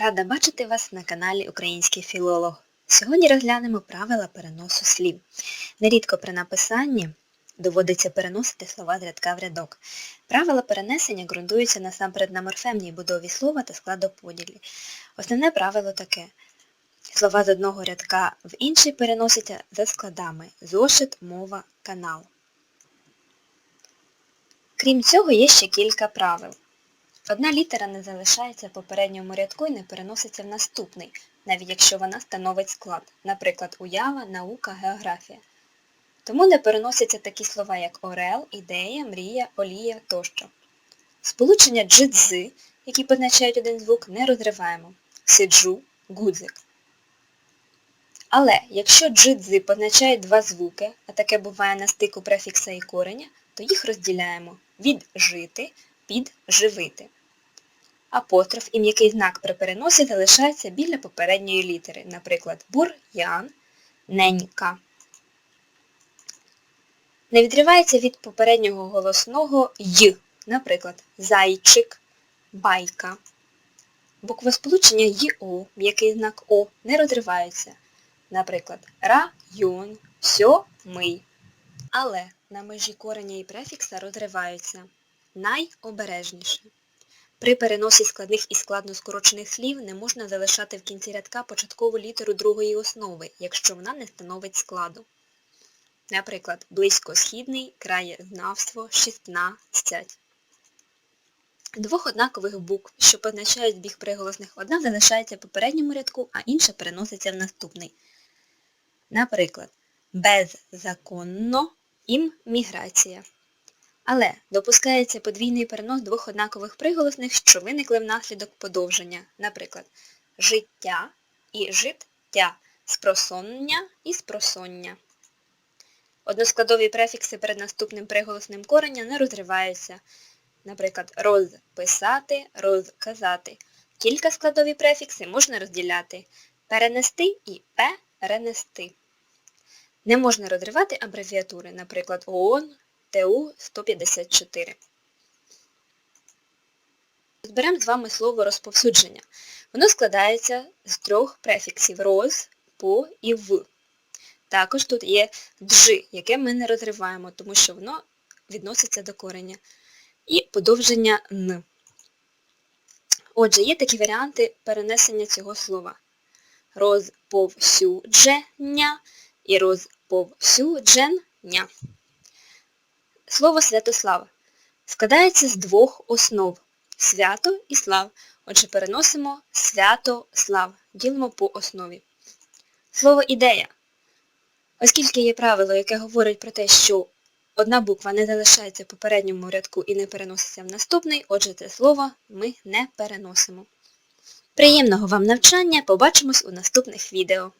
Рада бачити вас на каналі Український філолог. Сьогодні розглянемо правила переносу слів. Нерідко при написанні доводиться переносити слова з рядка в рядок. Правила перенесення ґрунтуються насамперед на морфемній будові слова та складоподілі. Основне правило таке. Слова з одного рядка в інший переносяться за складами зошит, мова, канал. Крім цього, є ще кілька правил. Одна літера не залишається в попередньому рядку і не переноситься в наступний, навіть якщо вона становить склад, наприклад, уява, наука, географія. Тому не переносяться такі слова, як орел, ідея, мрія, олія тощо. Сполучення джидзи, які позначають один звук, не розриваємо. Сиджу, гудзик. Але якщо джидзи позначають два звуки, а таке буває на стику префікса і кореня, то їх розділяємо від жити під живити. Апостроф і м'який знак при переносі залишається біля попередньої літери, наприклад, бур-ян, ненька. Не відривається від попереднього голосного й, наприклад, зайчик, байка. Буквосполучення й-о, м'який знак О, не розриваються. Наприклад, район, сьомий. Але на межі кореня і префікса розриваються. Найобережніше. При переносі складних і складно скорочених слів не можна залишати в кінці рядка початкову літеру другої основи, якщо вона не становить складу. Наприклад, близькосхідний, краєзнавство, шістнадцять. Двох однакових букв, що позначають збіг приголосних, одна залишається в попередньому рядку, а інша переноситься в наступний. Наприклад, беззаконно імміграція. Але допускається подвійний перенос двох однакових приголосних, що виникли внаслідок подовження, наприклад, життя і життя, спросоння і спросоння. Односкладові префікси перед наступним приголосним корення не розриваються. Наприклад, розписати, розказати. Кілька складові префікси можна розділяти перенести і перенести. Не можна розривати абревіатури, наприклад, ООН, ТУ-154. Зберемо з вами слово розповсюдження. Воно складається з трьох префіксів роз, по і в. Також тут є джи, яке ми не розриваємо, тому що воно відноситься до кореня. І подовження н. Отже, є такі варіанти перенесення цього слова. Розповсюдження і розповсюдження. Слово Святослав складається з двох основ свято і слав. Отже, переносимо свято-слав, ділимо по основі. Слово ідея. Оскільки є правило, яке говорить про те, що одна буква не залишається в попередньому рядку і не переноситься в наступний, отже, це слово ми не переносимо. Приємного вам навчання, побачимось у наступних відео.